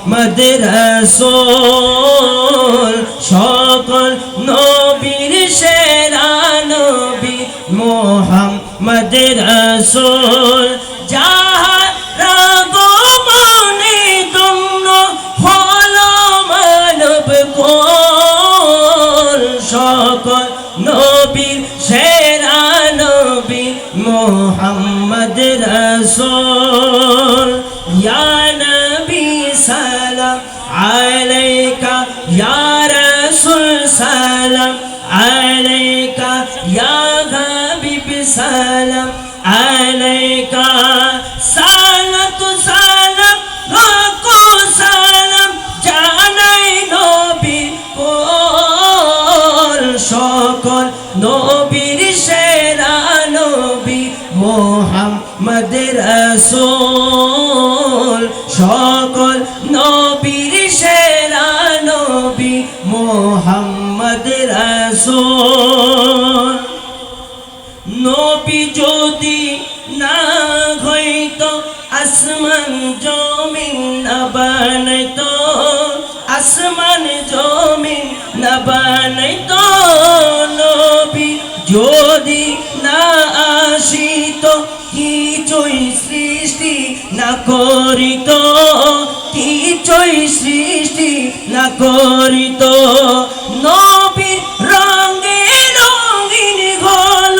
মোহাম্মদ রসোল, সকল নবীর সেরা নবী মোহাম্মদ রসোল। যাহার রাগমনে দন্য হল মানব কোল, সকল নবীর সেরা নবী মোহাম্মদ রসোল। ইয়া আলাইকা ইয়া রাসূল সালাম, আলাইকা ইয়া হাবিব সালাম, আলাইকা সালাতু সালাম লাখো সালাম জানাই নবী কোল সকল নবীর সেরা নবী মোহাম্মদ রসূল, সকল নবী মোহাম্মদ রসূল। নবী যদি না হইতো, আসমান জমিন না বানাইতো, আসমান জমিন না বানাইতো, নবী যদি না আসিত, কিছুই সৃষ্টি না করিত কিছুই সৃষ্টি না করিত। নবীর রঙে রঙিন হল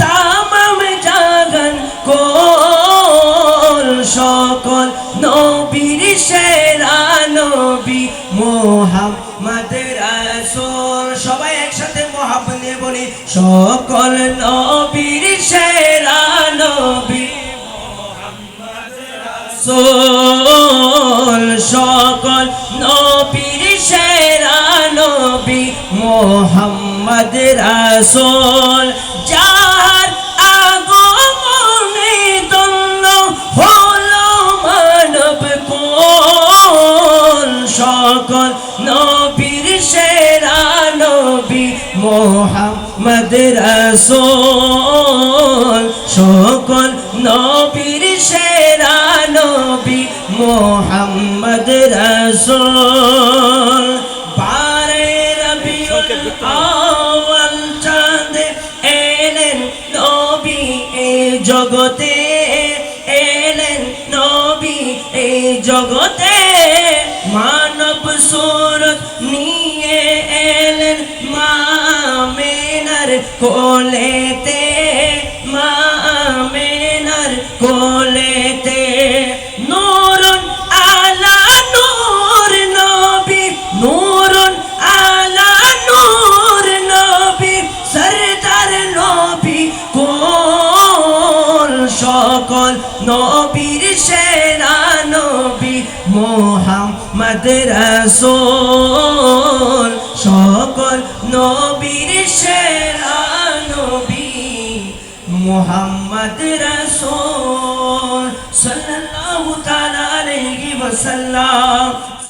তামাম জাগান কোল। সকল নবীর সেরা নবী মোহাম্মদ রাসূল। সবাই একসাথে মোহাম্মদ বলি, সকল নবীর সেরা নবী রাসূল। মোহাম্মদ রাসূল যার আগমনে দন্য হলো মানব কোল। সকল নবীর সেরা নবী মোহাম্মদ রাসূল। সকল নবীর সেরা নবী মোহাম্মদ রাসূল। জগতে মানব সুরত নিয়ে এলেন মামেনার কোলেতে মা মেনার কোলেতে। মোহাম্মদ রাসূল সকল নবীর সেরা নবী মোহাম্মদ রাসূল সাল্লাল্লাহু তাআলা আলাইহি ওয়াসাল্লাম।